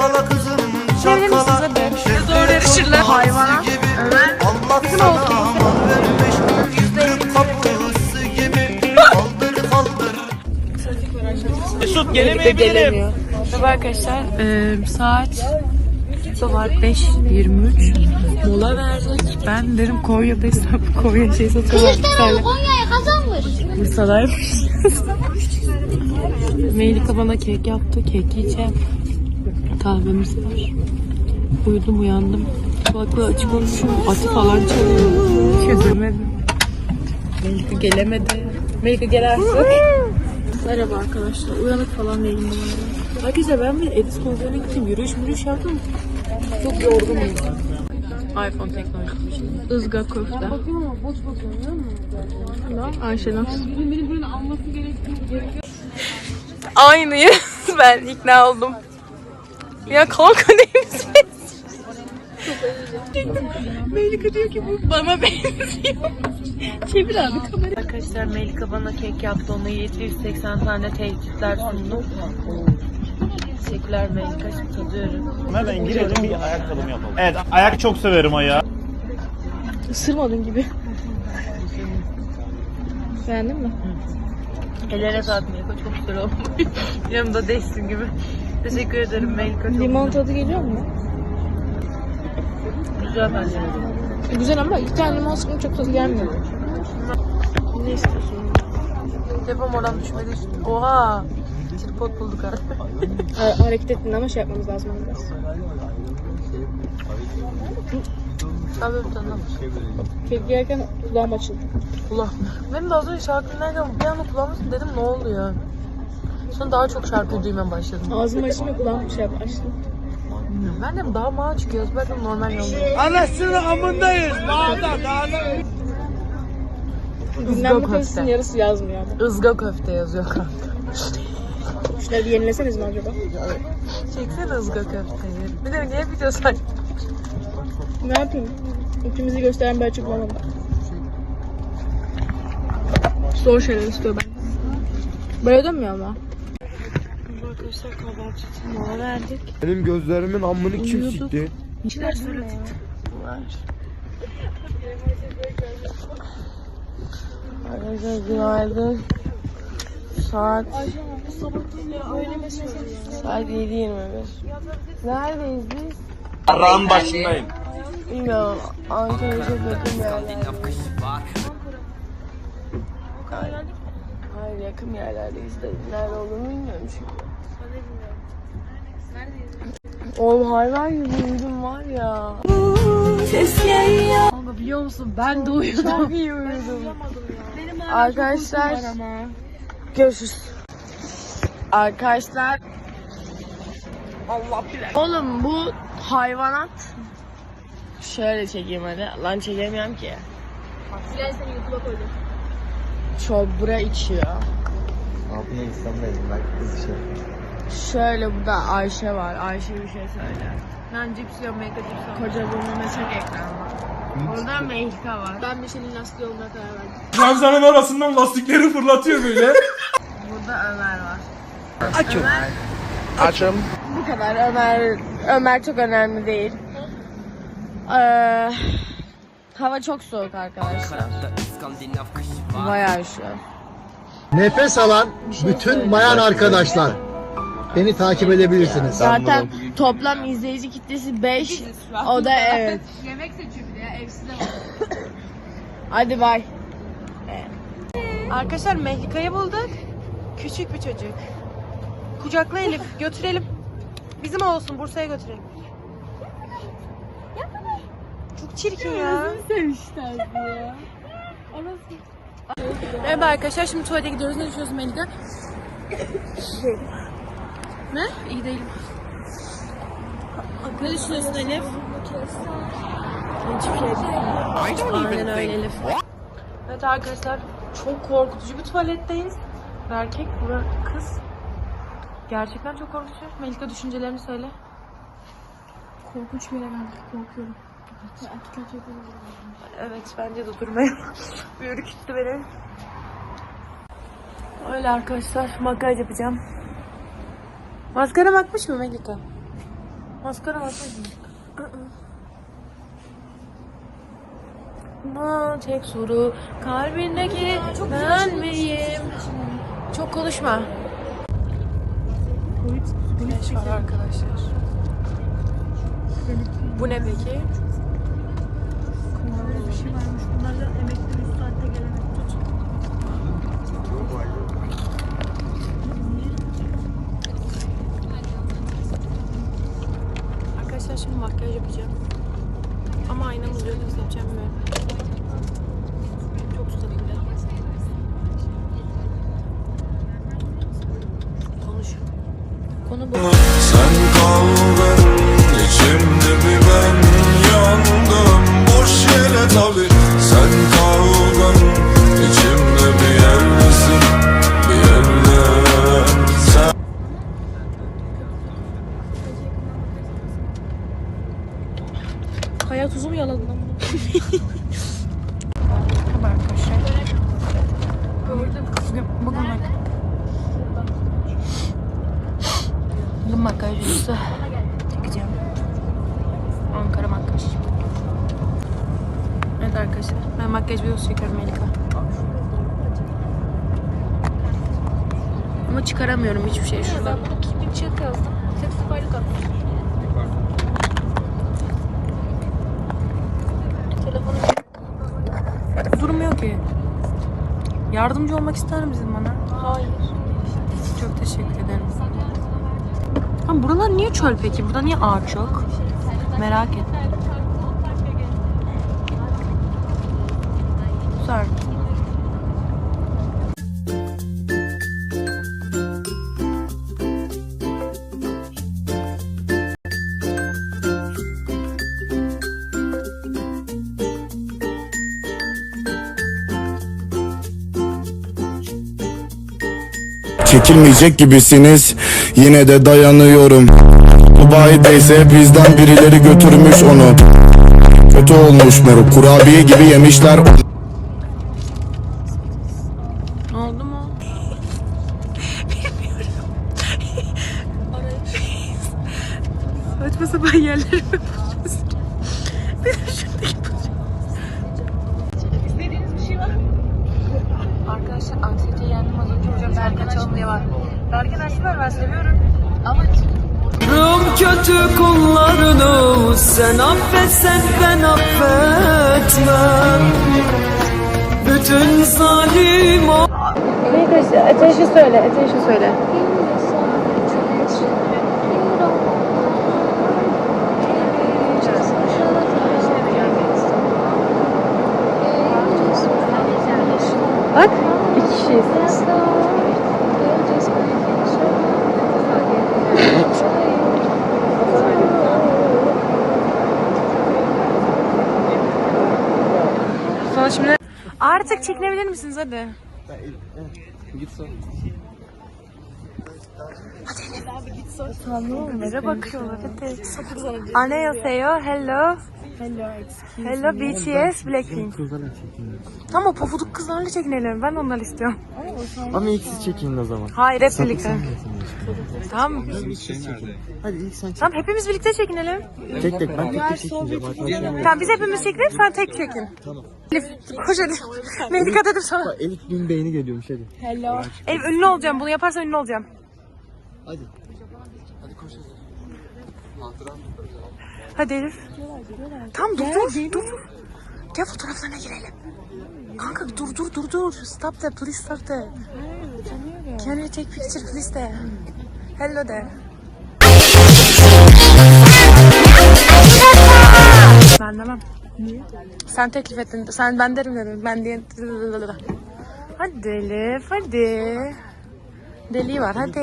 Çalkala kızım çalkala Doğru yarışırlar. Hayvana Allah sana aman vermiş Yüklü kapısı gibi Kaldır kaldır Mesut gelemeyebilirim. gelemiyor. Merhaba arkadaşlar. Ee, saat sabah 5.23. Mola verdik. Ben dedim Konya'daysam Konya şey satıyorlar. Bursa'yla. Konya'ya kazanmış. Bursa'daymış. Melika bana kek yaptı. Kek yiyeceğim. Kahvemiz var. Uyudum uyandım. Kulaklığı açık olmuşum. Atı falan çalıyor. Çözemedim. Melika gelemedi. Melika gel artık. Merhaba arkadaşlar. Uyanık falan değilim bu. Arkadaşlar ben bir Edis konserine gittim. Yürüyüş yürüyüş yaptım. Çok yorgunum. iPhone teknolojisi. Izga köfte. Ayşe nasıl? Aynıyı ben ikna oldum. Ya kanka misin? Melika diyor ki bu bana benziyor. Çevir abi kamerayı. Arkadaşlar Melika bana kek yaptı. Ona 780 tane tehditler sundum. Teşekkürler Melika. Şimdi tadıyorum. Hemen girelim bir ayakkabımı yapalım. Evet ayak çok severim ayağı. Isırmadın gibi. Beğendin mi? Ellere Melika. Çok güzel olmuş. Yanımda değilsin gibi. Teşekkür ederim Melika. Çok Limon tadı geliyor mu? güzel bence. Güzel ama iki tane limon sıkınca çok tadı gelmiyor. Ne istiyorsun? Telefon oradan düşmedi. Oha! Tripod bulduk ha. Ha- hareket ettin ama şey yapmamız lazım biraz. Abi bir tane. Kek yerken kulağım açıldı. Ulan. Benim de az önce şarkı dinlerken bir anda kulağımı dedim ne oldu ya? Sonra daha çok şarkı duymaya başladım. Ağzımı açınca kulağım şey yap, açtı. Ben de daha mağa çıkıyoruz. Belki normal yolda. Anasını amındayız. Dağda dağda. Dinlenme köfte. kalitesinin yarısı yazmıyor ama. Izga köfte yazıyor kanka. Şunları bir yenileseniz mi acaba? Çeksene ızga köfteyi. Bir de niye video say? Ne yapayım? İkimizi gösteren bir açık bulamadım. Zor şeyler istiyor ben. Böyle dönmüyor ama. Arkadaşlar kahvaltı için mola verdik. Benim gözlerimin ammını kim Uyuyorduk. sikti? İçler söyledik. Var. Arkadaşlar günaydın. Saat Saat 7.25. Neredeyiz biz? Arağın başındayım. Bilmiyorum. Ankara'ya çok yakın yerlerde. Hayır yakın yerlerdeyiz de nerede olduğunu bilmiyorum çünkü. Oğlum hayvan gibi uyudum var ya. Ses geliyor. Kanka biliyor musun ben de uyudum. Çok iyi uyudum. Arkadaşlar görüşürüz. Arkadaşlar Allah bilir. Oğlum bu hayvanat Şöyle çekeyim hadi. Lan çekemiyorum ki. Bilal seni YouTube'a koydu. Çobra içiyor. Abone İslam'daydım ben kız şey. Şöyle burada Ayşe var. Ayşe bir şey söyle. Ben cips yiyorum, Melika cips yiyorum. Koca burnunda çok ekran var. Orada Melika var. Ben bir şeyin lastiği olmaya karar verdim. Ranzanın arasından lastikleri fırlatıyor böyle. Burada Ömer var. Açım. Açım. Bu kadar. Ömer Ömer çok önemli değil. Ee, hava çok soğuk arkadaşlar. Bayağı üşüyor. Nefes alan bütün bayan arkadaşlar beni takip edebilirsiniz. Zaten toplam izleyici kitlesi 5. O da evet. Yemek de ya evsiz de Hadi bay. Arkadaşlar Mehlika'yı bulduk. Küçük bir çocuk. Kucakla Elif. Götürelim. Bizim olsun. Bursa'ya götürelim. Çok çirkin ya. Merhaba arkadaşlar. Şimdi tuvalete gidiyoruz. Ne düşünüyorsun Melika? ne? İyi değilim. Ne düşünüyorsun Elif? Hiçbir şey değil. Aynen öyle Elif. Evet arkadaşlar çok korkutucu bir tuvaletteyiz. Bir erkek, bu kız. Gerçekten çok korkutucu. Melika düşüncelerini söyle. Korkunç bir yere geldik. Korkuyorum. Evet bence de durmayalım. bir ürküttü beni. Öyle arkadaşlar makyaj yapacağım. Maskara bakmış mı Melika? Maskara var mı? tek soru kalbindeki ben miyim? Çok konuşma. Güneş var arkadaşlar. Bu ne peki? bir şey varmış. Bunlardan emekli şimdi makyaj yapacağım. Ama aynamız yok. Nasıl yapacağım bilmiyorum. Çok susadım ya. Konuş. Konu bu. Çıkaramıyorum hiçbir şey şuradan. Bir çek yazdım. Tek sıfaylık atmış. Telefonu Durmuyor ki. Yardımcı olmak ister misin bana? Hayır. Çok teşekkür ederim. Ha buralar niye çöl peki? Burada niye ağaç yok? Merak ettim. Güzel. Çekilmeyecek gibisiniz. Yine de dayanıyorum. Dubai'deyse bizden birileri götürmüş onu. Kötü olmuş moruk. Kurabiye gibi yemişler kötü kullarını sen affetsen ben affetmem Bütün zalim o ateşi söyle, ateşi söyle. Bak iki kişiyiz. Sonra şimdi artık çekinebilir misiniz hadi? Nereye bakıyorlar hadi. Annyeonghaseyo, hello. Hello BTS, Blackpink. Tamam o pofuduk kızlarla çekinelim. Ben onları istiyorum. Ama ilk siz çekin o zaman. Hayır hep birlikte. Tamam. Hadi ilk sen çek. Tamam hepimiz birlikte çekinelim. Tek tek ben tek tek. Arkadaşlar. Tamam biz hepimiz çekinelim sen tek çekin. Tamam. Elif koş hadi. Melika dedim sana. Elif bin beğeni geliyormuş hadi. Elif ünlü olacağım. Bunu yaparsan ünlü olacağım. Hadi. Hadi koş hadi. Hadi Elif. Tamam dur dur dur. Gel fotoğraflarına girelim. Kanka dur dur dur dur. Stop de please stop de. Can you take picture please de. Hello de. Ben demem. Niye? Sen teklif ettin. Sen ben derim dedim. Ben diye. Hadi Elif hadi. Deliği var. Zaten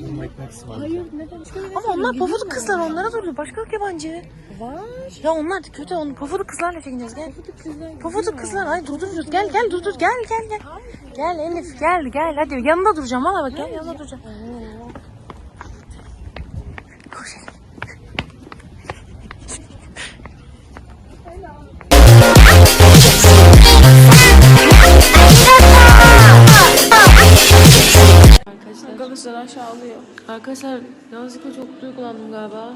durma ekmek var. Ama onlar pofuduk kızlar onlara duruyor. Başka yok yabancı. Var. Ya onlar da kötü. Onu pofuduk kızlarla çekeceğiz gel. Pofuduk kızlar. Pofuduk kızlar. Hadi dur dur dur. Gel gel dur dur gel gel gel. Gel Elif gel gel hadi yanında duracağım valla bak gel yanında duracağım. Arkadaşlar aşağılıyor. Arkadaşlar yanlışlıkla çok duygulandım galiba.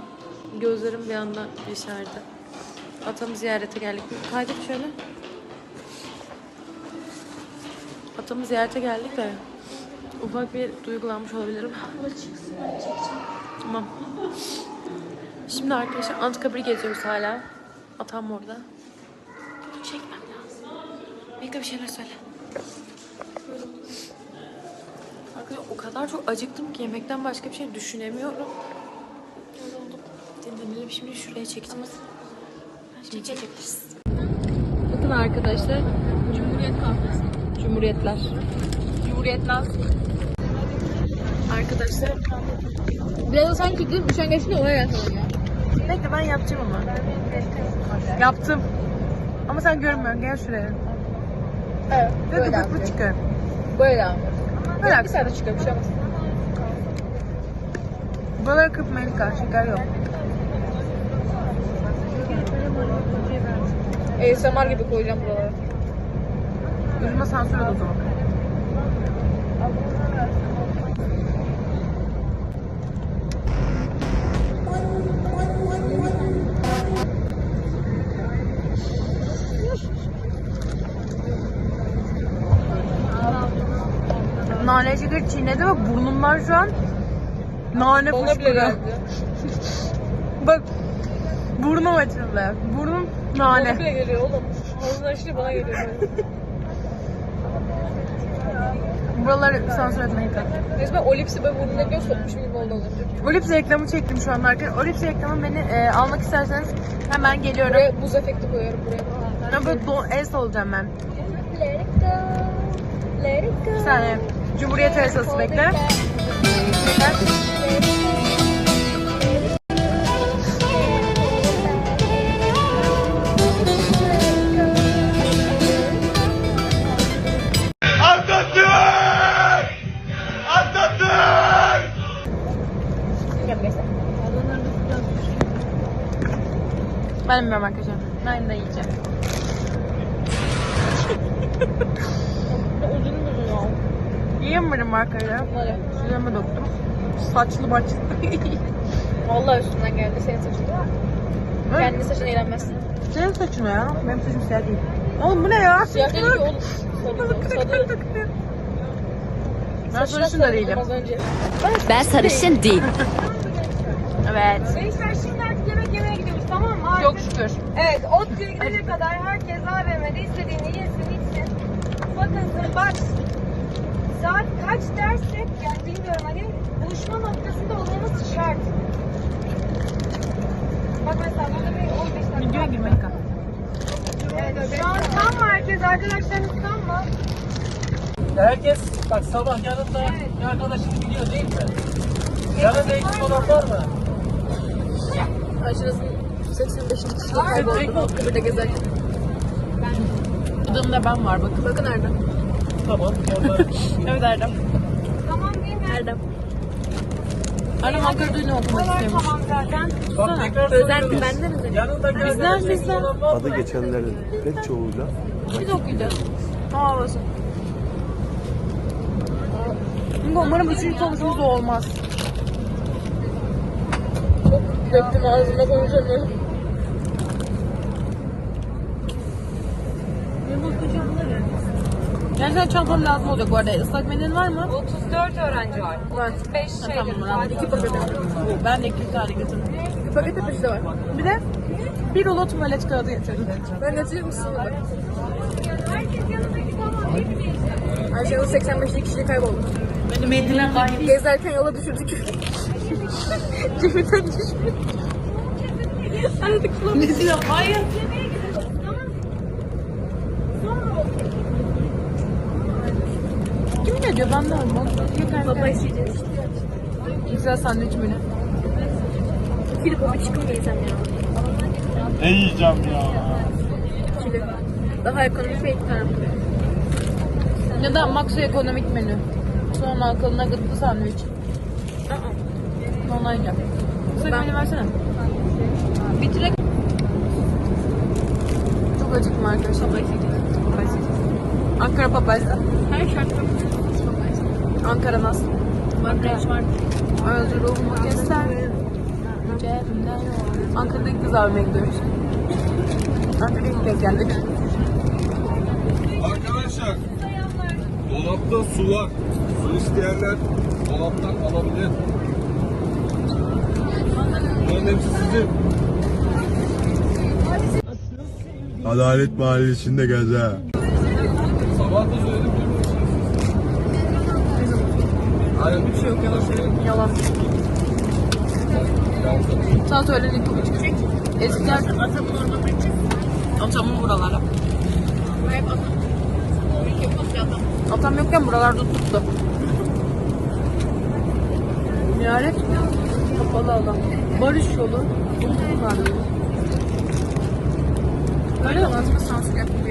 Gözlerim bir anda yaşardı. Atamı ziyarete geldik. Kaydet şöyle. Atamı ziyarete geldik de ufak bir duygulanmış olabilirim. Tamam. Şimdi arkadaşlar Anıtkabir'i geziyoruz hala. Atam orada. Çekmem lazım. Bekle bir şeyler söyle. Arkadaşlar o kadar çok acıktım ki yemekten başka bir şey düşünemiyorum. Dinlenelim şimdi şuraya çekeceğiz. Şimdi çekebiliriz. Bakın arkadaşlar. Cumhuriyet kahvesi. Cumhuriyetler. Cumhuriyetler. Arkadaşlar. Biraz da sanki değil mi? Üşen geçti oraya yatalım ya. Bekle ben yapacağım ama. Yaptım. Ama sen görmüyorsun. Gel şuraya. Evet. Ve Böyle ediyor. çıkıyor. Böyle devam Bırak. Bir saate çıkıyor bir şey olmaz. Buraları kırp Melika. Şeker yok. ASMR gibi koyacağım buralara. Yüzüme sansür o zaman. Nane şeker çiğnedi ve burnumdan şu an nane Bana fışkırıyor. Bak burnum açıldı. Burnum Bana nane. bile geliyor oğlum. Ağzından işte bana geliyor. Buraları sansür etmeyi kalk. Neyse ben Olips'i böyle burnuna göz sokmuşum gibi oldu önce. Olips reklamı çektim şu anda arkadaşlar. Olips reklamı beni e, almak isterseniz hemen geliyorum. Buraya buz efekti koyuyorum buraya. Ben böyle don, es olacağım ben. Let it go. Let it go. Bir saniye. Cumhuriyet arasası bekle. Bekle. Atatürk! Atatürk! Ben bilmiyorum arkadaşlar. Ben de yiyeceğim. Yiyemiyorum arkadaşlar. Hadi. Süreme döktüm. Saçlı başlı. Vallahi üstünden geldi senin saçın. Kendi saçına eğlenmezsin. Senin saçın ya. Benim saçım siyah değil. Oğlum bu ne ya? Siyah değil ki oğlum. Sarı. Sarı. Ben sarışın da değilim. Önce. Ben sarışın değil. Evet. Gençler şimdi artık yemek yemeye gidiyoruz tamam mı? Artık, Çok şükür. Evet ODTÜ'ye gidene kadar herkes AVM'de istediğini yesin içsin. Bakın bak saat kaç dersek yani bilmiyorum hani buluşma noktasında olmamız şart. Bak mesela burada bir 15 dakika. Videoya girmek. Evet, şu an tam mı herkes arkadaşlarınız tam mı? Herkes bak sabah yanında bir arkadaşını biliyor değil mi? Yanında eksik olan var mı? Aşırısın 85. kişide kayboldu. Kıbrıda gezerken. Adımda ben var bakın. Bakın Erdem. Tamam. Evet Erdem. Tamam değil mi? Erdem. Erdem Ankara düğünü okumak istiyormuş. tamam zaten. bak tekrar Özel soruyoruz. benden özel. Yanında Bizden, bizden. olan var mı? Adı geçenlerin pek çoğuyla Biz okuyacağız. Aa orası. Çünkü umarım üçüncü sonucumuz da olmaz. Çok döktüm ağzıma konuşamıyorum. Gerçekten çantam lazım olacak bu arada. Islak mendil var mı? 34 öğrenci var. Var. 5 Ha, şeydir. tamam. Ben iki paket Ben de iki tane getirdim. Paket yapıcı da var. Bir de bir rulo tuvalet kağıdı getirdim. Ben misin? Bak. Herkes yanındaki tamam değil mi? Ayşe 85. kişi kayboldu. Benim mendilem var. Gezerken yola düşürdük. Cebimden düşmüş. Aradık diyor? Hayır. Kim ne diyor? Ben de almam. Baba isteyeceğiz. Güzel sandviç menü. Gidip bir mı yesem ya? Ne yiyeceğim ya? Kilo. Daha ekonomik iki tane. Ya da makso ekonomik menü. Sonra akılına gıtlı sandviç. Ondan yiyeceğim. Sen menü versene. Bitirek. Çok acıktım arkadaşlar. Ankara papaysa. Her şartta Ankara nasıl? var. var. Keser. Cebimden. Ankara'da ilk kez abime gidiyoruz. Ankara'ya ilk kez geldik. Arkadaşlar dolapta su var. Su isteyenler dolaptan alabilir. Bunların hepsi sizin. Adalet Mahallesi'nde gaza. Sabah da söyledim. Hayır. Bir şey yok yalan söylüyorum. Yalan. Öğlen iki buçuk. Eskiden atamın buralara. Atam yokken buralarda tuttu. Ziyaret kapalı alan. Barış yolu. Öyle mi?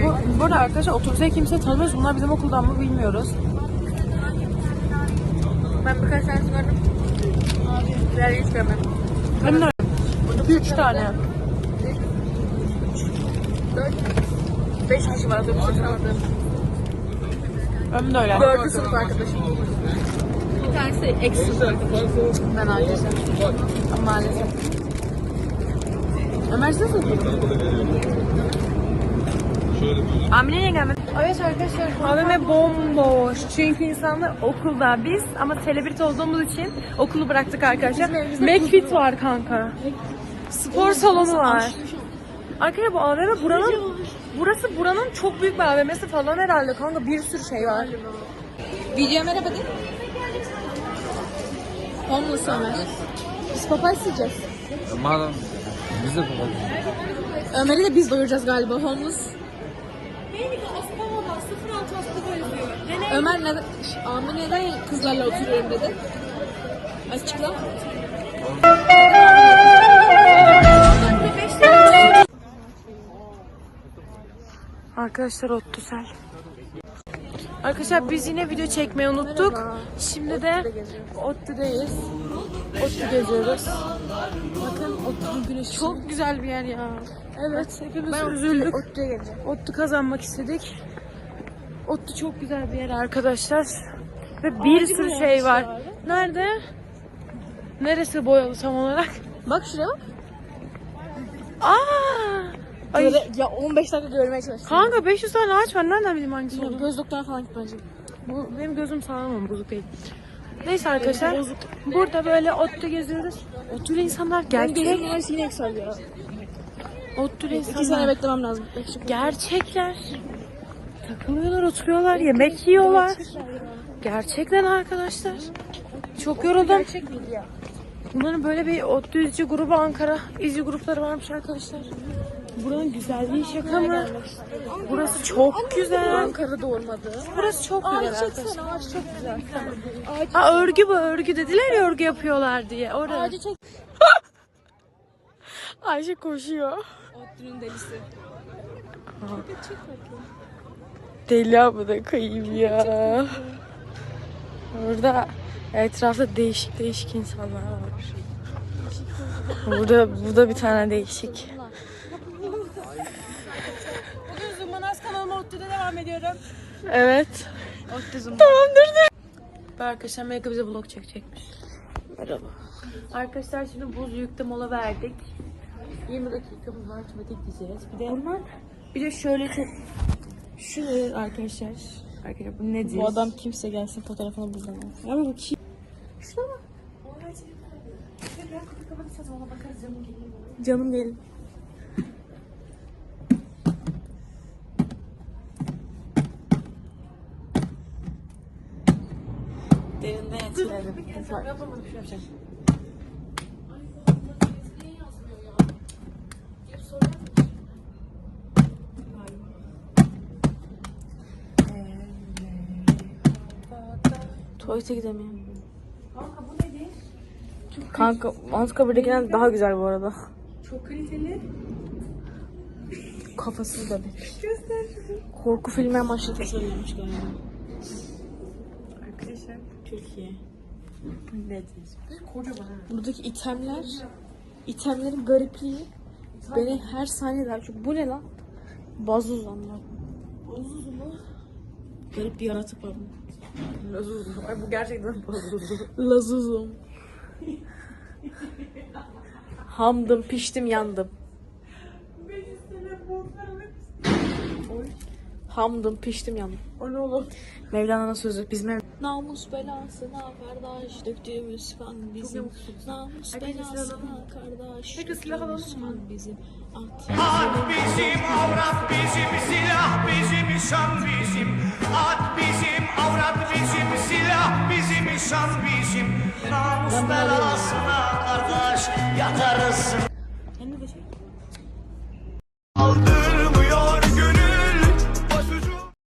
Bu, bu arada arkadaşlar otobüse kimse tanımıyoruz. Bunlar bizim okuldan mı bilmiyoruz. Ben birkaç tane gördüm. Diğer hiç görmedim. Ben de öyle. Üç tane. Dört. Beş kişi var otobüste tanıdığım. Ben de öyle. Dördü sınıf arkadaşım. Bir tanesi eksi Ben ailesi. Ama maalesef. Ömer siz nasıl Amine niye gelmedi? Evet arkadaşlar AVM bomboş. Çünkü insanlar okulda. Biz ama selebriti olduğumuz için okulu bıraktık arkadaşlar. McFit var kanka. Spor salonu var. Arkadaşlar bu AVM buranın burası buranın çok büyük bir AVM'si falan herhalde kanka bir sürü şey var. Video merhaba de. Homeless Ömer. Biz papay isteyeceğiz. Madem bize Ömer'i de biz doyuracağız galiba homeless. Ömer neden, Amine neden kızlarla oturuyorum dedi. Açıkla. Arkadaşlar Ottusel. Arkadaşlar biz yine video çekmeyi unuttuk. Şimdi de Ottu'dayız. Ottu geziyoruz. Bakın Ottu'nun güneşi. Çok güzel bir yer ya. Evet hepimiz üzüldük. Ottu'ya geleceğim. Ottu kazanmak istedik. Ottu çok güzel bir yer arkadaşlar. Ve bir sürü şey var. Nerede? Neresi boyalı tam olarak? Bak şuraya bak. Aa! Ay. ya 15 dakika görmeye çalıştım. Kanka 500 tane ağaç var. Nereden bileyim hangisi olduğunu? Göz doktoruna falan git bence. Bu benim gözüm sağlam ama bozuk değil. Neyse arkadaşlar. Burada böyle otlu geziyoruz. Otlu insanlar gerçek. her şeyini eksel ya. Otlu İki sene insanlar. beklemem lazım. Gerçekler. Takılıyorlar, oturuyorlar, yemek yiyorlar. Gerçekten arkadaşlar. Çok yoruldum. Gerçek miydi ya? Bunların böyle bir otlu izci grubu Ankara izci grupları varmış arkadaşlar. Buranın güzelliği şaka mı? Burası çok güzel. Ankara'da olmadı. Burası çok güzel Ağaç arkadaşlar. çeksene ağaç çok güzel. Ağaç, Ha örgü bu örgü dediler ya örgü yapıyorlar diye. Orada. ağacı çek. Ayşe koşuyor. Otlu'nun delisi. Deli abla da kayayım ya. Burada etrafta değişik değişik insanlar var. Burada burada bir tane değişik. Bugün Zumbanaz kanalıma Otlu'da devam ediyorum. Evet. Otlu Zumba. Tamamdır de. Arkadaşlar Melika bize vlog çekecekmiş. Merhaba. Arkadaşlar şimdi buz yükte mola verdik. 20 dakikamız var tuvalete gideceğiz. Bir de Bunlar bir de şöyle çok şu arkadaşlar. Arkadaşlar bu nedir? Bu adam kimse gelsin fotoğrafını bulamaz. Ama bu kim? Canım gelin. Derinden etkiledim. Tuvalete gidemiyorum. Kanka Anıtkabir'dekinden daha güzel bu arada. Çok kaliteli. Kafasız bebek. Korku filmi amaçlı tasarlanmış galiba. Arkadaşlar Türkiye. Nedir? Kocaman. Buradaki itemler, itemlerin garipliği beni her saniye daha çok. Bu ne lan? Bazuz anlar. Bozuldu mu? Garip bir yaratık var. Lazuzum. Ay bu gerçekten. Lazuzum. Hamdım, piştim, yandım. Hamdım, piştim, yandım. O ne oğlum? Mevlana'nın sözü. Biz Mev... Namus belasına kardeş döktüğümüz kan bizim. Namus belasına kardeş döktüğümüz kan bizim. At. At bizim, avrat bizim, silah bizim, şan bizim. At bizim, avrat bizim, silah bizim, şan bizim. Namus belasına kardeş yakarız. Sen ne diyeceksin?